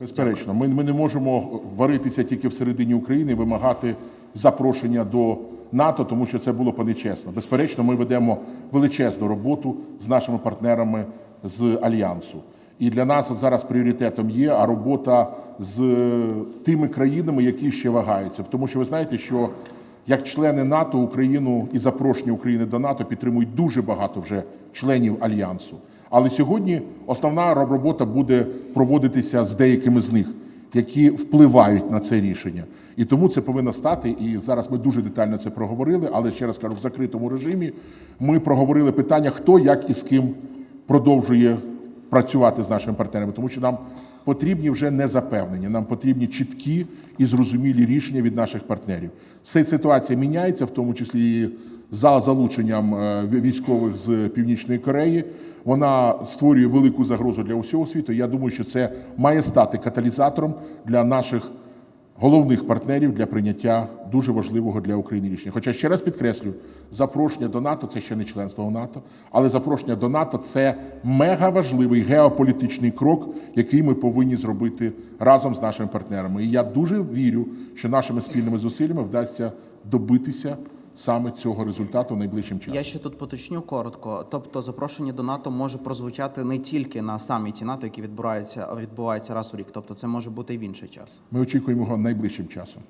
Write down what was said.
Безперечно, ми, ми не можемо варитися тільки всередині України, вимагати запрошення до НАТО, тому що це було б нечесно. Безперечно, ми ведемо величезну роботу з нашими партнерами з альянсу. І для нас зараз пріоритетом є а робота з тими країнами, які ще вагаються. Тому що ви знаєте, що як члени НАТО Україну і запрошення України до НАТО підтримують дуже багато вже членів альянсу. Але сьогодні основна робота буде проводитися з деякими з них, які впливають на це рішення. І тому це повинно стати. І зараз ми дуже детально це проговорили. Але ще раз кажу, в закритому режимі ми проговорили питання, хто як і з ким продовжує працювати з нашими партнерами, тому що нам потрібні вже не запевнення, нам потрібні чіткі і зрозумілі рішення від наших партнерів. Ця ситуація міняється, в тому числі і за залученням е, військових з Північної Кореї. Вона створює велику загрозу для усього світу. Я думаю, що це має стати каталізатором для наших головних партнерів для прийняття дуже важливого для України рішення. Хоча ще раз підкреслю, запрошення до НАТО це ще не членство в НАТО, але запрошення до НАТО це мега важливий геополітичний крок, який ми повинні зробити разом з нашими партнерами. І я дуже вірю, що нашими спільними зусиллями вдасться добитися саме цього результату найближчим часом. Я ще тут поточню коротко. Тобто, запрошення до НАТО може прозвучати не тільки на саміті НАТО, який відбувається відбувається раз у рік. Тобто, це може бути і в інший час. Ми очікуємо його найближчим часом.